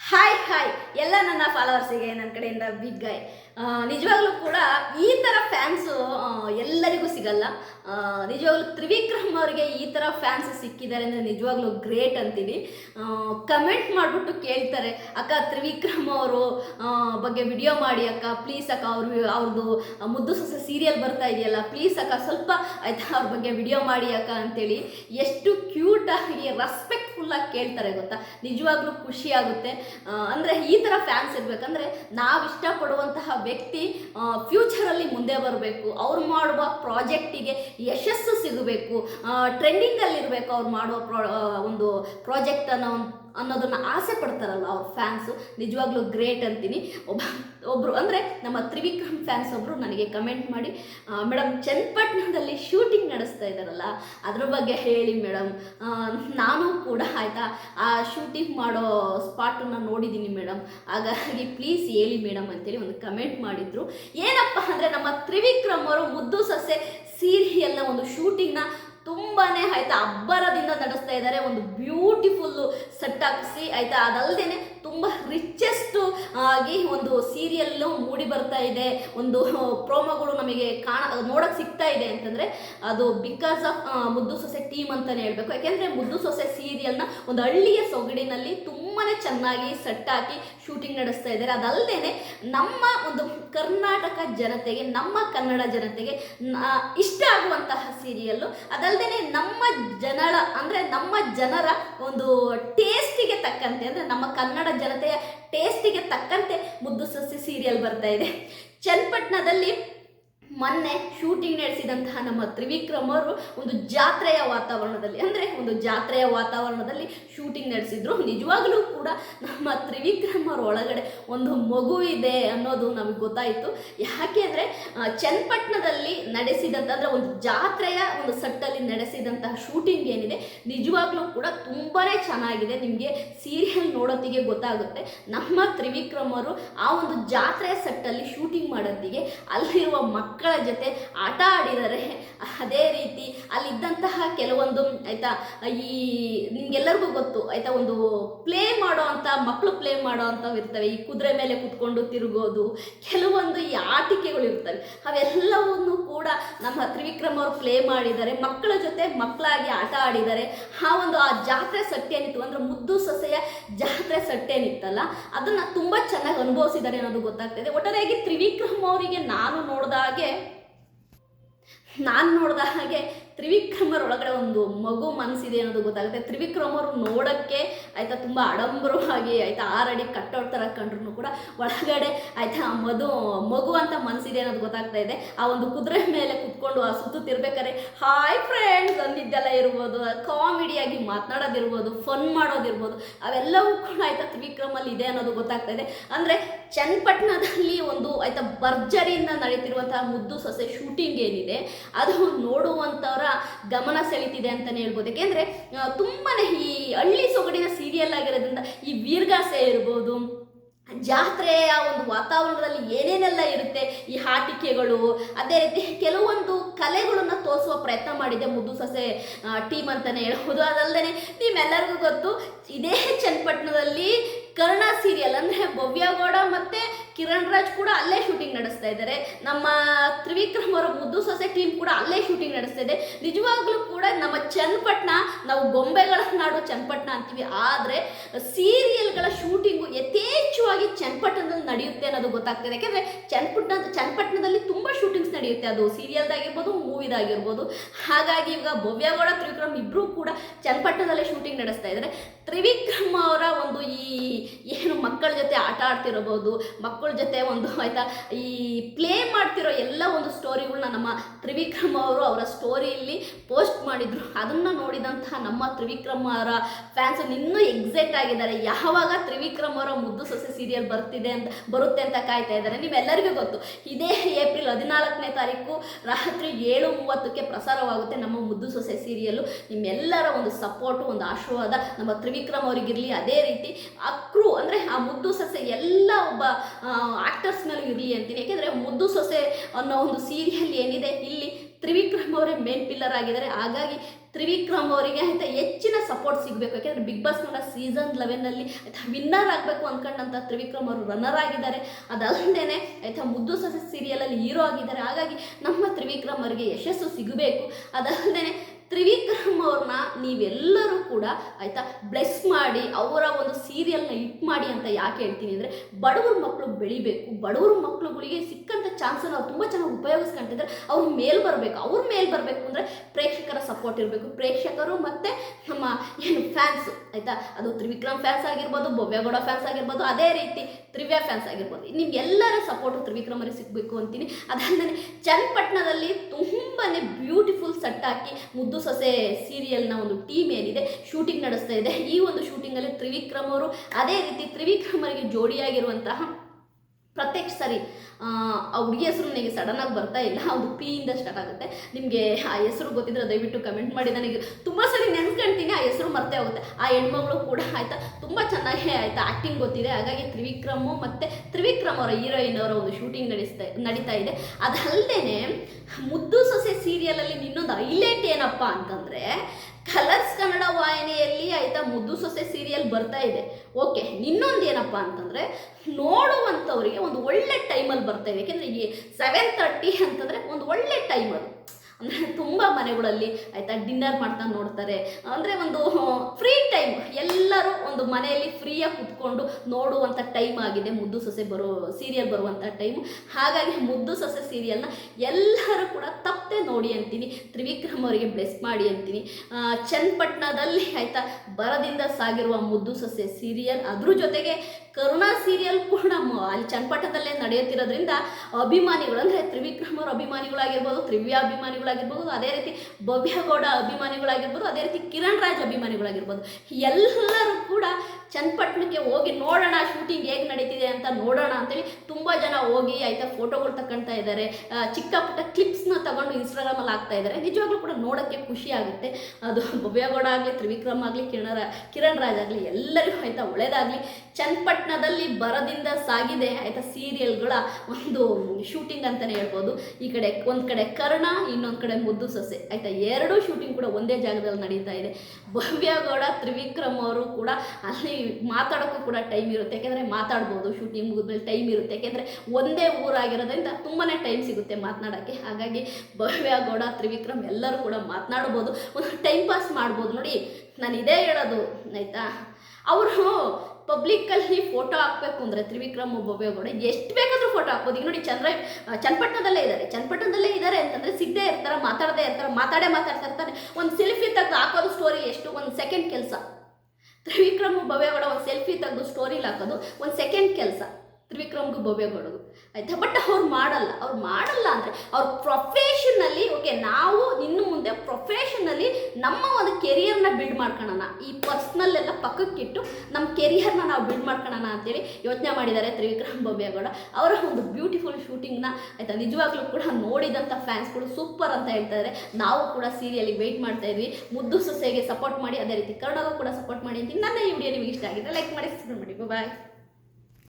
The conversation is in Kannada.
ಹಾಯ್ ಹಾಯ್ ಎಲ್ಲ ನನ್ನ ಫಾಲೋವರ್ಸಿಗೆ ನನ್ನ ಕಡೆಯಿಂದ ಬಿಗ್ ಗೈ ನಿಜವಾಗ್ಲೂ ಕೂಡ ಈ ಥರ ಫ್ಯಾನ್ಸು ಎಲ್ಲರಿಗೂ ಸಿಗಲ್ಲ. ನಿಜವಾಗ್ಲೂ ತ್ರಿವಿಕ್ರಮ್ ಅವರಿಗೆ ಈ ಥರ ಫ್ಯಾನ್ಸ್ ಸಿಕ್ಕಿದ್ದಾರೆ ಅಂದರೆ ನಿಜವಾಗ್ಲೂ ಗ್ರೇಟ್ ಅಂತೀನಿ. ಕಮೆಂಟ್ ಮಾಡಿಬಿಟ್ಟು ಕೇಳ್ತಾರೆ, ಅಕ್ಕ ತ್ರಿವಿಕ್ರಮ್ ಅವರು ಬಗ್ಗೆ ವಿಡಿಯೋ ಮಾಡಿ ಅಕ್ಕ ಪ್ಲೀಸ್ ಅಕ್ಕ ಅವ್ರ ಅವ್ರದ್ದು ಮುದ್ದು ಸೊಸೆ ಸೀರಿಯಲ್ ಬರ್ತಾ ಇದೆಯಲ್ಲ ಪ್ಲೀಸ್ ಅಕ್ಕ ಸ್ವಲ್ಪ ಆಯ್ತಾ ಅವ್ರ ಬಗ್ಗೆ ವಿಡಿಯೋ ಮಾಡಿ ಅಕ್ಕ ಅಂತೇಳಿ ಎಷ್ಟು ಕ್ಯೂಟಾಗಿ ರೆಸ್ಪೆಕ್ಟ್ಫುಲ್ಲಾಗಿ ಕೇಳ್ತಾರೆ ಗೊತ್ತಾ? ನಿಜವಾಗ್ಲೂ ಖುಷಿ ಆಗುತ್ತೆ. ಅಂದ್ರೆ ಈ ಥರ ಫ್ಯಾನ್ಸ್ ಇರಬೇಕಂದ್ರೆ ನಾವು ಇಷ್ಟಪಡುವಂತಹ ವ್ಯಕ್ತಿ ಫ್ಯೂಚರಲ್ಲಿ ಮುಂದೆ ಬರಬೇಕು. ಅವ್ರು ಮಾಡುವ ಪ್ರಾಜೆಕ್ಟಿಗೆ ಯಶಸ್ಸು ಸಿಗಬೇಕು. ಟ್ರೆಂಡಿಂಗಲ್ಲಿರಬೇಕು ಅವ್ರು ಮಾಡುವ ಪ್ರಾ ಒಂದು ಪ್ರಾಜೆಕ್ಟನ್ನು ಅನ್ನೋದನ್ನ ಆಸೆ ಪಡ್ತಾರಲ್ಲ ಅವ್ರ ಫ್ಯಾನ್ಸು ನಿಜವಾಗ್ಲೂ ಗ್ರೇಟ್ ಅಂತೀನಿ. ಒಬ್ಬ ಒಬ್ಬರು ಅಂದರೆ ನಮ್ಮ ತ್ರಿವಿಕ್ರಮ್ ಫ್ಯಾನ್ಸ್ ಒಬ್ಬರು ನನಗೆ ಕಮೆಂಟ್ ಮಾಡಿ ಮೇಡಮ್ ಚನ್ನಪಟ್ಟಣದಲ್ಲಿ ಶೂಟಿಂಗ್ ನಡೆಸ್ತಾ ಇದ್ದಾರಲ್ಲ, ಅದ್ರ ಬಗ್ಗೆ ಹೇಳಿ ಮೇಡಮ್ ನಾನು ಕೂಡ ಆಯಿತಾ, ಆ ಶೂಟಿಂಗ್ ಮಾಡೋ ಸ್ಪಾಟನ್ನು ನೋಡಿದ್ದೀನಿ ಮೇಡಮ್ ಹಾಗಾಗಿ ಪ್ಲೀಸ್ ಹೇಳಿ ಮೇಡಮ್ ಅಂತೇಳಿ ಒಂದು ಕಮೆಂಟ್ ಮಾಡಿದರು. ಏನಪ್ಪ ಅಂದರೆ ನಮ್ಮ ತ್ರಿವಿಕ್ರಮ್ ಅವರು ಮುದ್ದು ಸಸ್ಯ ಸೀರಿಯಲ್ನ ಒಂದು ಶೂಟಿಂಗ್ನ ತುಂಬಾನೇ ಆಯ್ತಾ, ಅಬ್ಬರದಿಂದ ನಡೆಸ್ತಾ ಇದ್ದಾರೆ. ಒಂದು ಬ್ಯೂಟಿಫುಲ್ ಸೆಟ್ ಹಾಕಿಸಿ ಆಯ್ತಾ? ಅದಲ್ಲದೆ ತುಂಬ ರಿಚೆಸ್ಟ್ ಆಗಿ ಒಂದು ಸೀರಿಯಲ್ ಮೂಡಿ ಬರ್ತಾ ಇದೆ. ಒಂದು ಪ್ರೋಮೋಗಳು ನಮಗೆ ಕಾಣ, ನೋಡಕ್ ಸಿಗ್ತಾ ಇದೆ ಅಂತಂದ್ರೆ, ಅದು ಬಿಕಾಸ್ ಆಫ್ ಮುದ್ದು ಸೊಸೆ ಟೀಮ್ ಅಂತಾನೆ ಹೇಳ್ಬೇಕು. ಯಾಕೆಂದ್ರೆ ಮುದ್ದು ಸೊಸೆ ಸೀರಿಯಲ್ನ ಒಂದು ಹಳ್ಳಿಯ ಸೊಗಡಿನಲ್ಲಿ ತುಂಬಾನೇ ಚೆನ್ನಾಗಿ ಸೆಟ್ ಹಾಕಿ ಶೂಟಿಂಗ್ ನಡೆಸ್ತಾ ಇದ್ದಾರೆ. ಅದಲ್ಲದೆ ನಮ್ಮ ಒಂದು ಕರ್ನಾಟಕ ಜನತೆಗೆ, ನಮ್ಮ ಕನ್ನಡ ಜನತೆಗೆ ಇಷ್ಟ ಆಗುವಂತಹ ಸೀರಿಯಲ್ಲು ಅದಲ್ಲದೆ ನಮ್ಮ ಜನರ ಅಂದರೆ ನಮ್ಮ ಜನರ ಒಂದು ಟೇಸ್ಟಿಗೆ ತಕ್ಕಂತೆ, ಅಂದರೆ ನಮ್ಮ ಕನ್ನಡ ಜನತೆಯ ಟೇಸ್ಟಿಗೆ ತಕ್ಕಂತೆ ಮುದ್ದು ಸಸಿ ಸೀರಿಯಲ್ ಬರ್ತಾ ಇದೆ. ಚನ್ನಪಟ್ಟಣದಲ್ಲಿ ಮೊನ್ನೆ ಶೂಟಿಂಗ್ ನಡೆಸಿದಂತಹ ನಮ್ಮ ತ್ರಿವಿಕ್ರಮ್ ಅವರು ಒಂದು ಜಾತ್ರೆಯ ವಾತಾವರಣದಲ್ಲಿ, ಅಂದರೆ ಒಂದು ಜಾತ್ರೆಯ ವಾತಾವರಣದಲ್ಲಿ ಶೂಟಿಂಗ್ ನಡೆಸಿದ್ರು. ನಿಜವಾಗ್ಲೂ ಕೂಡ ನಮ್ಮ ತ್ರಿವಿಕ್ರಮ್ ಅವ್ರ ಒಳಗಡೆ ಒಂದು ಮಗು ಇದೆ ಅನ್ನೋದು ನಮಗೆ ಗೊತ್ತಾಯಿತು. ಯಾಕೆ ಅಂದರೆ ಚನ್ನಪಟ್ಟಣದಲ್ಲಿ ನಡೆಸಿದಂಥ ಅಂದರೆ ಒಂದು ಜಾತ್ರೆಯ ಒಂದು ಸಟ್ಟಲ್ಲಿ ನಡೆಸಿದಂತಹ ಶೂಟಿಂಗ್ ಏನಿದೆ, ನಿಜವಾಗ್ಲೂ ಕೂಡ ತುಂಬಾ ಚೆನ್ನಾಗಿದೆ. ನಿಮಗೆ ಸೀರಿಯಲ್ ನೋಡೋತ್ತಿಗೆ ಗೊತ್ತಾಗುತ್ತೆ. ನಮ್ಮ ತ್ರಿವಿಕ್ರಮ್ ಅವರು ಆ ಒಂದು ಜಾತ್ರೆಯ ಸಟ್ಟಲ್ಲಿ ಶೂಟಿಂಗ್ ಮಾಡೋತ್ತಿಗೆ ಅಲ್ಲಿರುವ ಮಕ್ಕಳ ಜೊತೆ ಆಟ ಆಡಿದರೆ ಅದೇ ರೀತಿ ಅಲ್ಲಿದ್ದಂತಹ ಕೆಲವೊಂದು, ಆಯ್ತಾ, ಈ ನಿಮ್ಗೆಲ್ಲರಿಗೂ ಗೊತ್ತು, ಆಯ್ತಾ, ಒಂದು ಪ್ಲೇ ಮಾಡೋ ಅಂತ ಮಕ್ಕಳು ಪ್ಲೇ ಮಾಡೋ ಅಂಥವು ಇರ್ತವೆ. ಈ ಕುದುರೆ ಮೇಲೆ ಕುತ್ಕೊಂಡು ತಿರುಗೋದು, ಕೆಲವೊಂದು ಈ ಆಟಿಕೆಗಳು ಇರ್ತವೆ. ಅವೆಲ್ಲವನ್ನು ಕೂಡ ನಮ್ಮ ತ್ರಿವಿಕ್ರಮ್ ಅವರು ಪ್ಲೇ ಮಾಡಿದ್ದಾರೆ ಮಕ್ಕಳ ಜೊತೆ ಮಕ್ಕಳಾಗಿ ಆಟ ಆಡಿದ್ದಾರೆ ಆ ಒಂದು ಆ ಜಾತ್ರೆ ಸಟ್ಟೇನಿತ್ತು ಅಂದ್ರೆ ಮುದ್ದು ಸೊಸೆಯ ಜಾತ್ರೆ ಸಟ್ಟೇನಿತ್ತಲ್ಲ ಅದನ್ನ ತುಂಬಾ ಚೆನ್ನಾಗಿ ಅನುಭವಿಸಿದ್ದಾರೆ ಅನ್ನೋದು ಗೊತ್ತಾಗ್ತದೆ ಒಟ್ಟಾರೆಯಾಗಿ ತ್ರಿವಿಕ್ರಮ್ ಅವರಿಗೆ ನಾನು ನೋಡಿದ ಹಾಗೆ ನಾನು ನೋಡಿದ ಹಾಗೆ ತ್ರಿವಿಕ್ರಮರ ಒಳಗಡೆ ಒಂದು ಮಗು ಮನಸ್ಸಿದೆ ಅನ್ನೋದು ಗೊತ್ತಾಗುತ್ತೆ. ತ್ರಿವಿಕ್ರಮರು ನೋಡೋಕ್ಕೆ ಆಯಿತಾ ತುಂಬ ಆಡಂಬರವಾಗಿ ಆಯ್ತಾ ಆರಡಿ ಕಟ್ಟೋಡ್ ಥರ ಕಂಡ್ರು ಕೂಡ ಒಳಗಡೆ ಆಯಿತಾ ಮಧು ಮಗು ಅಂತ ಮನಸ್ಸಿದೆ ಅನ್ನೋದು ಗೊತ್ತಾಗ್ತಾ ಇದೆ. ಆ ಒಂದು ಕುದುರೆ ಮೇಲೆ ಕುತ್ಕೊಂಡು ಆ ಸುತ್ತುತ್ತಿರ್ಬೇಕಾದ್ರೆ ಹಾಯ್ ಫ್ರೆಂಡ್ಸ್ ಅಂದಿದ್ದೆಲ್ಲ ಇರ್ಬೋದು ಕಾಮಿಡಿಯಾಗಿ ಮಾತನಾಡೋದಿರ್ಬೋದು ಫನ್ ಮಾಡೋದಿರ್ಬೋದು, ಅವೆಲ್ಲವೂ ಕೂಡ ಆಯಿತಾ ತ್ರಿವಿಕ್ರಮಲ್ಲಿ ಇದೆ ಅನ್ನೋದು ಗೊತ್ತಾಗ್ತಾ ಇದೆ. ಅಂದರೆ ಚನ್ನಪಟ್ಟಣದಲ್ಲಿ ಒಂದು ಆಯಿತಾ ಭರ್ಜರಿಯಿಂದ ನಡೀತಿರುವಂತಹ ಮುದ್ದು ಸೊಸೆ ಶೂಟಿಂಗ್ ಏನಿದೆ, ಅದು ನೋಡುವಂಥವ್ರ ಗಮನ ಸೆಳೀತಿದೆ ಅಂತಲೇ ಹೇಳ್ಬೋದು. ಯಾಕೆಂದರೆ ತುಂಬಾನೇ ಈ ಹಳ್ಳಿ ಸೊಗಡಿನ ಸೀರಿಯಲ್ ಆಗಿರೋದ್ರಿಂದ ಈ ವೀರ್ಗಾಸೆ ಇರ್ಬೋದು, ಜಾತ್ರೆಯ ಒಂದು ವಾತಾವರಣದಲ್ಲಿ ಏನೇನೆಲ್ಲ ಇರುತ್ತೆ, ಈ ಆಟಿಕೆಗಳು ಅದೇ ರೀತಿ ಕೆಲವೊಂದು ಕಲೆಗಳನ್ನು ತೋರಿಸುವ ಪ್ರಯತ್ನ ಮಾಡಿದೆ ಮುದ್ದು ಸೊಸೆ ಟೀಮ್ ಅಂತಲೇ ಹೇಳ್ಬೋದು. ಅದಲ್ಲದೆ ನೀವೆಲ್ಲರಿಗೂ ಗೊತ್ತು, ಇದೇ ಚನ್ನಪಟ್ಟಣದಲ್ಲಿ ಕರ್ಣ ಸೀರಿಯಲ್ ಅಂದರೆ ಭವ್ಯಗೌಡ ಮತ್ತು ಕಿರಣ್ ರಾಜ್ ಕೂಡ ಅಲ್ಲೇ ಶೂಟಿಂಗ್ ನಡೆಸ್ತಾ ಇದ್ದಾರೆ. ನಮ್ಮ ತ್ರಿವಿಕ್ರಮ್ ಅವರ ಮುದ್ದು ಸೊಸೆ ಟೀಮ್ ಕೂಡ ಅಲ್ಲೇ ಶೂಟಿಂಗ್ ನಡೆಸ್ತಾ ಇದೆ. ನಿಜವಾಗ್ಲೂ ಕೂಡ ನಮ್ಮ ಚನ್ನಪಟ್ಟಣ ನಾವು ಗೊಂಬೆಗಳ ನಾಡು ಚನ್ನಪಟ್ಟಣ ಅಂತೀವಿ. ಆದರೆ ಸೀರಿಯಲ್ಗಳ ಶೂಟಿಂಗು ಯಥೇಚ್ಛವಾಗಿ ಚನ್ನಪಟ್ಟಣದಲ್ಲಿ ನಡೆಯುತ್ತೆ ಅನ್ನೋದು ಗೊತ್ತಾಗ್ತದೆ. ಯಾಕೆಂದರೆ ಚನ್ನಪಟ್ಟಣ ಚನ್ನಪಟ್ಟಣದಲ್ಲಿ ತುಂಬ ಶೂಟಿಂಗ್ಸ್ ನಡೆಯುತ್ತೆ. ಅದು ಸೀರಿಯಲ್ದಾಗಿರ್ಬೋದು ಮೂವಿದಾಗಿರ್ಬೋದು ಹಾಗಾಗಿ ಇವಾಗ ಭವ್ಯಗೌಡ ತ್ರಿವಿಕ್ರಮ್ ಇಬ್ಬರೂ ಕೂಡ ಚನ್ನಪಟ್ಟಣದಲ್ಲೇ ಶೂಟಿಂಗ್ ನಡೆಸ್ತಾ ಇದ್ದಾರೆ. ತ್ರಿವಿಕ್ರಮ್ ಅವರ ಒಂದು ಈ 也 ಮಕ್ಕಳ ಜೊತೆ ಆಟ ಆಡ್ತಿರಬಹುದು, ಮಕ್ಕಳ ಜೊತೆ ಒಂದು ಆಯ್ತಾ, ಈ ಪ್ಲೇ ಮಾಡ್ತಿರೋ ಎಲ್ಲ ಒಂದು ಸ್ಟೋರಿಗಳನ್ನ ನಮ್ಮ ತ್ರಿವಿಕ್ರಮ ಅವರು ಅವರ ಸ್ಟೋರಿಯಲ್ಲಿ ಪೋಸ್ಟ್ ಮಾಡಿದ್ರು. ಅದನ್ನ ನೋಡಿದಂತಹ ನಮ್ಮ ತ್ರಿವಿಕ್ರಮ ಅವರ ಫ್ಯಾನ್ಸ್ ಇನ್ನೂ ಎಕ್ಸೈಟ್ ಆಗಿದ್ದಾರೆ. ಯಾವಾಗ ತ್ರಿವಿಕ್ರಮ್ ಅವರ ಮುದ್ದು ಸೊಸೆ ಸೀರಿಯಲ್ ಬರ್ತಿದೆ ಅಂತ, ಬರುತ್ತೆ ಅಂತ ಕಾಯ್ತಾ ಇದ್ದಾರೆ ನಿಮ್ಮೆಲ್ಲರಿಗೂ ಗೊತ್ತು. ಇದೇ ಏಪ್ರಿಲ್ ಹದಿನಾಲ್ಕನೇ ತಾರೀಕು ರಾತ್ರಿ ಏಳು ಮೂವತ್ತಕ್ಕೆ ಪ್ರಸಾರವಾಗುತ್ತೆ ನಮ್ಮ ಮುದ್ದು ಸೊಸೆ ಸೀರಿಯಲ್ಲು ನಿಮ್ಮೆಲ್ಲರ ಒಂದು ಸಪೋರ್ಟು ಒಂದು ಆಶೀರ್ವಾದ ನಮ್ಮ ತ್ರಿವಿಕ್ರಮ್ ಅವರಿಗಿರಲಿ. ಅದೇ ರೀತಿ ಅಕ್ರೂ ಕ್ರೂ ಅಂದರೆ ಆ ಮುದ್ದು ಸೊಸೆ ಎಲ್ಲ ಒಬ್ಬ ಆಕ್ಟರ್ಸ್ ಮೇಲೂ ಇರಲಿ ಅಂತೀನಿ ಯಾಕೆಂದರೆ ಮುದ್ದು ಸೊಸೆ ಅನ್ನೋ ಒಂದು ಸೀರಿಯಲ್ ಏನಿದೆ, ಇಲ್ಲಿ ತ್ರಿವಿಕ್ರಮ್ ಅವರೇ ಮೇನ್ ಪಿಲ್ಲರ್ ಆಗಿದ್ದಾರೆ. ಹಾಗಾಗಿ ತ್ರಿವಿಕ್ರಮ್ ಅವರಿಗೆ ಅಂತ ಹೆಚ್ಚಿನ ಸಪೋರ್ಟ್ ಸಿಗಬೇಕು. ಯಾಕೆಂದ್ರೆ ಬಿಗ್ ಬಾಸ್ ಮೇಲೆ ಸೀಸನ್ ಲೆವೆನಲ್ಲಿ ಆಯ್ತಾ ವಿನ್ನರ್ ಆಗಬೇಕು ಅಂದ್ಕೊಂಡಂಥ ತ್ರಿವಿಕ್ರಮ್ ಅವರು ರನ್ನರ್ ಆಗಿದ್ದಾರೆ. ಅದಲ್ಲದೆ ಆಯ್ತಾ ಮುದ್ದು ಸೊಸೆ ಸೀರಿಯಲಲ್ಲಿ ಹೀರೋ ಆಗಿದ್ದಾರೆ. ಹಾಗಾಗಿ ನಮ್ಮ ತ್ರಿವಿಕ್ರಮ್ ಅವರಿಗೆ ಯಶಸ್ಸು ಸಿಗಬೇಕು. ಅದಲ್ಲದೆ ತ್ರಿವಿಕ್ರಮ್ ಅವ್ರನ್ನ ನೀವೆಲ್ಲರೂ ಕೂಡ ಆಯಿತಾ ಬ್ಲೆಸ್ ಮಾಡಿ, ಅವರ ಒಂದು ಸೀರಿಯಲ್ನ ಹಿಟ್ ಮಾಡಿ ಅಂತ ಯಾಕೆ ಹೇಳ್ತೀನಿ ಅಂದರೆ ಬಡವ್ರ ಮಕ್ಕಳು ಬೆಳಿಬೇಕು. ಬಡವ್ರ ಮಕ್ಕಳುಗಳಿಗೆ ಸಿಕ್ಕಂಥ ಚಾನ್ಸನ್ನು ನಾವು ತುಂಬ ಚೆನ್ನಾಗಿ ಉಪಯೋಗಿಸ್ಕೊಂತಿದ್ರೆ ಅವ್ರ ಮೇಲ್ ಬರಬೇಕು. ಅವ್ರ ಮೇಲ್ ಬರಬೇಕು ಅಂದರೆ ಪ್ರೇಕ್ಷಕರ ಸಪೋರ್ಟ್ ಇರಬೇಕು. ಪ್ರೇಕ್ಷಕರು ಮತ್ತು ನಮ್ಮ ಏನು ಫ್ಯಾನ್ಸು ಆಯಿತಾ? ಅದು ತ್ರಿವಿಕ್ರಮ್ ಫ್ಯಾನ್ಸ್ ಆಗಿರ್ಬೋದು ಭವ್ಯಗೌಡ ಫ್ಯಾನ್ಸ್ ಆಗಿರ್ಬೋದು, ಅದೇ ರೀತಿ ತ್ರಿವ್ಯಾ ಫ್ಯಾನ್ಸ್ ಆಗಿರ್ಬೋದು. ನಿಮ್ಗೆಲ್ಲರ ಸಪೋರ್ಟು ತ್ರಿವಿಕ್ರಮರಿಗೆ ಸಿಗಬೇಕು ಅಂತೀನಿ. ಅದಲ್ಲದೆ ಚನ್ನಪಟ್ಟಣದಲ್ಲಿ ತುಂಬಾ ಬ್ಯೂಟಿಫುಲ್ ಸೆಟ್ ಹಾಕಿ ಮುದ್ದು ಸೊಸೆ ಸೀರಿಯಲ್ನ ಒಂದು ಟೀಮ್ ಏನಿದೆ ಶೂಟಿಂಗ್ ನಡೆಸ್ತಾ ಇದೆ. ಈ ಒಂದು ಶೂಟಿಂಗಲ್ಲಿ ತ್ರಿವಿಕ್ರಮ್ ಅವರು ಅದೇ ರೀತಿ ತ್ರಿವಿಕ್ರಮ್ ಅವರಿಗೆ ಜೋಡಿಯಾಗಿರುವಂತಹ ಪ್ರತ್ಯಕ್ಷ ಸರಿ, ಆ ಹುಡುಗಿ ಹೆಸರು ನನಗೆ ಸಡನ್ನಾಗಿ ಬರ್ತಾ ಇಲ್ಲ ಅದು ಪಿ ಇಂದ ಸ್ಟಾರ್ಟ್ ಆಗುತ್ತೆ. ನಿಮಗೆ ಆ ಹೆಸರು ಗೊತ್ತಿದ್ರೆ ದಯವಿಟ್ಟು ಕಮೆಂಟ್ ಮಾಡಿ ನನಗೆ. ತುಂಬ ಸರಿ ನೆನ್ಸ್ಕೊಳ್ತೀನಿ ಆ ಹೆಸರು ಮರ್ತೇ ಹೋಗುತ್ತೆ. ಆ ಹೆಣ್ಮಗಳು ಕೂಡ ಆಯಿತಾ, ತುಂಬ ಚೆನ್ನಾಗಿ ಆಯಿತಾ ಆ್ಯಕ್ಟಿಂಗ್ ಗೊತ್ತಿದೆ. ಹಾಗಾಗಿ ತ್ರಿವಿಕ್ರಮು ಮತ್ತು ತ್ರಿವಿಕ್ರಮ್ ಅವರ ಹೀರೋಯಿನ್ ಅವರ ಒಂದು ಶೂಟಿಂಗ್ ನಡೆಸ್ತಾ, ನಡೀತಾ ಇದೆ. ಅದಲ್ಲದೆ ಮುದ್ದು ಸೊಸೆ ಸೀರಿಯಲಲ್ಲಿ ಇನ್ನೊಂದು ಹೈಲೈಟ್ ಏನಪ್ಪ ಅಂತಂದರೆ ಕಲರ್ಸ್ ಕನ್ನಡ ವಾಹಿನಿಯಲ್ಲಿ ಆಯಿತಾ ಮುದ್ದು ಸೊಸೆ ಸೀರಿಯಲ್ ಬರ್ತಾ ಇದೆ. ಓಕೆ ಇನ್ನೊಂದು ಏನಪ್ಪ ಅಂತಂದರೆ, ನೋಡುವಂಥವ್ರಿಗೆ ಒಂದು ಒಳ್ಳೆ ಟೈಮಲ್ಲಿ ಬರ್ತಾ ಇದೆ. ಯಾಕೆಂದರೆ ಈ ಸೆವೆನ್ ತರ್ಟಿ ಅಂತಂದರೆ ಒಂದು ಒಳ್ಳೆ ಟೈಮ್ ಅದು. ಅಂದರೆ ತುಂಬ ಮನೆಗಳಲ್ಲಿ ಆಯಿತಾ ಡಿನ್ನರ್ ಮಾಡ್ತಾ ನೋಡ್ತಾರೆ. ಅಂದರೆ ಒಂದು ಫ್ರೀ ಟೈಮ್ ಎಲ್ಲರೂ ಒಂದು ಮನೆಯಲ್ಲಿ ಫ್ರೀಯಾಗಿ ಕುತ್ಕೊಂಡು ನೋಡುವಂಥ ಟೈಮ್ ಆಗಿದೆ, ಮುದ್ದು ಸೊಸೆ ಬರೋ ಸೀರಿಯಲ್ ಬರುವಂಥ ಟೈಮ್ ಹಾಗಾಗಿ ಮುದ್ದು ಸೊಸೆ ಸೀರಿಯಲ್ನ ಎಲ್ಲರೂ ಕೂಡ ತಪ್ಪದೆ ನೋಡಿ ಅಂತೀನಿ. ತ್ರಿವಿಕ್ರಮ್ ಅವರಿಗೆ ಬ್ಲೆಸ್ ಮಾಡಿ ಅಂತೀನಿ. ಚನ್ನಪಟ್ಟಣದಲ್ಲಿ ಆಯಿತಾ ಬರದಿಂದ ಸಾಗಿರುವ ಮುದ್ದು ಸೊಸೆ ಸೀರಿಯಲ್ ಅದ್ರ ಜೊತೆಗೆ ಕರುಣಾ ಸೀರಿಯಲ್ ಕೂಡ ಅಲ್ಲಿ ಚನ್ನಪಟ್ಟಣದಲ್ಲೇ ನಡೆಯುತ್ತಿರೋದ್ರಿಂದ ಅಭಿಮಾನಿಗಳು, ಅಂದರೆ ತ್ರಿವಿಕ್ರಮ್ ಅವರ ಅಭಿಮಾನಿಗಳಾಗಿರ್ಬೋದು, ತ್ರಿವ್ಯಾ ಅಭಿಮಾನಿಗಳಾಗಿರ್ಬೋದು, ಅದೇ ರೀತಿ ಭವ್ಯಗೌಡ ಅಭಿಮಾನಿಗಳಾಗಿರ್ಬೋದು, ಅದೇ ರೀತಿ ಕಿರಣ್ ರಾಜ್ ಅಭಿಮಾನಿಗಳಾಗಿರ್ಬೋದು. ಎಲ್ಲರೂ ಕೂಡ ಚನ್ನಪಟ್ಟಣಕ್ಕೆ ಹೋಗಿ ನೋಡೋಣ, ಶೂಟಿಂಗ್ ಹೇಗೆ ನಡೀತಿದೆ ಅಂತ ನೋಡೋಣ ಅಂತೇಳಿ ತುಂಬ ಜನ ಹೋಗಿ ಆಯಿತಾ ಫೋಟೋಗಳು ತಗೊಳ್ತಾ ಇದ್ದಾರೆ ಚಿಕ್ಕ ಪುಟ್ಟ ಕ್ಲಿಪ್ಸ್ನ ತಗೊಂಡು ಇನ್ಸ್ಟಾಗ್ರಾಮಲ್ಲಿ ಹಾಕ್ತಾ ಇದ್ದಾರೆ ನಿಜವಾಗ್ಲೂ ಕೂಡ ನೋಡೋಕ್ಕೆ ಖುಷಿ ಆಗುತ್ತೆ. ಅದು ಭವ್ಯಗೌಡ ಆಗಲಿ, ತ್ರಿವಿಕ್ರಮ್ ಆಗಲಿ ಕಿರಣ ಕಿರಣ್ ರಾಜ್ ಆಗಲಿ, ಎಲ್ಲರಿಗೂ ಆಯಿತಾ ಒಳ್ಳೆಯದಾಗಲಿ ಚನ್ನಪಟ್ಟಣದಲ್ಲಿ ಬರದಿಂದ ಸಾಗಿದೆ ಆಯಿತಾ ಸೀರಿಯಲ್ಗಳ ಒಂದು ಶೂಟಿಂಗ್ ಅಂತಲೇ ಹೇಳ್ಬೋದು. ಈ ಕಡೆ, ಒಂದು ಕಡೆ ಕರ್ಣ, ಇನ್ನೊಂದು ಕಡೆ ಮುದ್ದು ಸೊಸೆ. ಆಯಿತಾ? ಎರಡೂ ಶೂಟಿಂಗ್ ಕೂಡ ಒಂದೇ ಜಾಗದಲ್ಲಿ ನಡೀತಾ ಇದೆ. ಭವ್ಯಗೌಡ ತ್ರಿವಿಕ್ರಮ್ ಅವರು ಕೂಡ ಅಲ್ಲಿ ಮಾತಾಡೋಕ್ಕೂ ಕೂಡ ಟೈಮ್ ಇರುತ್ತೆ. ಯಾಕೆಂದರೆ ಮಾತಾಡ್ಬೋದು ಶೂಟಿಂಗ್ ಮುಗಿದ್ಮೇಲೆ ಟೈಮ್ ಇರುತ್ತೆ. ಯಾಕೆಂದರೆ ಒಂದೇ ಊರಾಗಿರೋದ್ರಿಂದ ತುಂಬಾ ಟೈಮ್ ಸಿಗುತ್ತೆ ಮಾತನಾಡೋಕ್ಕೆ. ಹಾಗಾಗಿ ಭವ್ಯಗೌಡ ತ್ರಿವಿಕ್ರಮ್ ಎಲ್ಲರೂ ಕೂಡ ಮಾತನಾಡ್ಬೋದು. ಒಂದು ಟೈಮ್ ಪಾಸ್ ಮಾಡ್ಬೋದು. ನೋಡಿ, ನಾನು ಇದೇ ಹೇಳೋದು, ಆಯಿತಾ? ಅವರು ಪಬ್ಲಿಕ್ಕಲ್ಲಿ ಫೋಟೋ ಹಾಕಬೇಕು ಅಂದರೆ ತ್ರಿವಿಕ್ರಮ್ ಭವ್ಯಗೌಡ ಎಷ್ಟು ಬೇಕಾದರೂ ಫೋಟೋ ಹಾಕ್ಬೋದು. ಈಗ ನೋಡಿ, ಚಂದ್ರ ಚನ್ನಪಟ್ಟಣದಲ್ಲೇ ಇದ್ದಾರೆ ಚನ್ನಪಟ್ಟಣದಲ್ಲೇ ಇದ್ದಾರೆ ಅಂತಂದರೆ ಸಿಗದೇ ಇರ್ತಾರೆ, ಮಾತಾಡದೇ ಇರ್ತಾರೆ, ಮಾತಾಡೇ ಮಾತಾಡ್ತಾ ಇರ್ತಾರೆ. ಒಂದು ಸೆಲ್ಫಿ ತೆಗೆದು ಹಾಕೋದು ಸ್ಟೋರಿ ಎಷ್ಟು? ಒಂದು ಸೆಕೆಂಡ್ ಕೆಲಸ. ತ್ರಿವಿಕ್ರಮ್ ಭವ್ಯಗೌಡ ಒಂದು ಸೆಲ್ಫಿ ತೆಗೆದು ಸ್ಟೋರಿಲಿ ಹಾಕೋದು ಒಂದು ಸೆಕೆಂಡ್ ಕೆಲಸ. ತ್ರಿವಿಕ್ರಮ್ಗೂ ಭವ್ಯಗೌಡಗೂ ಆಯಿತಾ? ಬಟ್ ಅವ್ರು ಮಾಡಲ್ಲ. ಅವ್ರು ಮಾಡಲ್ಲ ಅಂದರೆ ಅವ್ರ ಪ್ರೊಫೆಷನಲ್ಲಿ ಓಕೆ ನಾವು ಇನ್ನು ಮುಂದೆ ಪ್ರೊಫೆಷನಲ್ಲಿ ನಮ್ಮ ಒಂದು ಕೆರಿಯರ್ನ ಬಿಲ್ಡ್ ಮಾಡ್ಕೊಳ್ಳೋಣ ಈ ಪರ್ಸ್ನಲ್ ಎಲ್ಲ ಪಕ್ಕಕ್ಕಿಟ್ಟು ನಮ್ಮ ಕೆರಿಯರ್ನ ನಾವು ಬಿಲ್ಡ್ ಮಾಡ್ಕೊಳ್ಳೋಣ ಅಂತೇಳಿ ಯೋಚನೆ ಮಾಡಿದ್ದಾರೆ ತ್ರಿವಿಕ್ರಮ್ ಭವ್ಯಗೌಡ ಅವರ ಒಂದು ಬ್ಯೂಟಿಫುಲ್ ಶೂಟಿಂಗ್ನ ಆಯಿತಾ? ನಿಜವಾಗ್ಲೂ ಕೂಡ ನೋಡಿದಂಥ ಫ್ಯಾನ್ಸ್ಗಳು ಸೂಪರ್ ಅಂತ ಹೇಳ್ತಾ ಇದ್ದಾರೆ ನಾವು ಕೂಡ ಸೀರಿಯಲಿಗೆ ವೆಯ್ಟ್ ಮಾಡ್ತಾ ಇದ್ವಿ. ಮುದ್ದು ಸೊಸೆಗೆ ಸಪೋರ್ಟ್ ಮಾಡಿ, ಅದೇ ರೀತಿ ಕನ್ನಡಗೂ ಕೂಡ ಸಪೋರ್ಟ್ ಮಾಡಿ ಅಂತ ನನ್ನ ಈ ವಿಡಿಯೋ ನಿಮಗೆ ಇಷ್ಟ ಆಗಿದೆ ಲೈಕ್ ಮಾಡಿ ಸಬ್ಸ್ಕ್ರೈಬ್ ಮಾಡಿ. ಬಾಯ್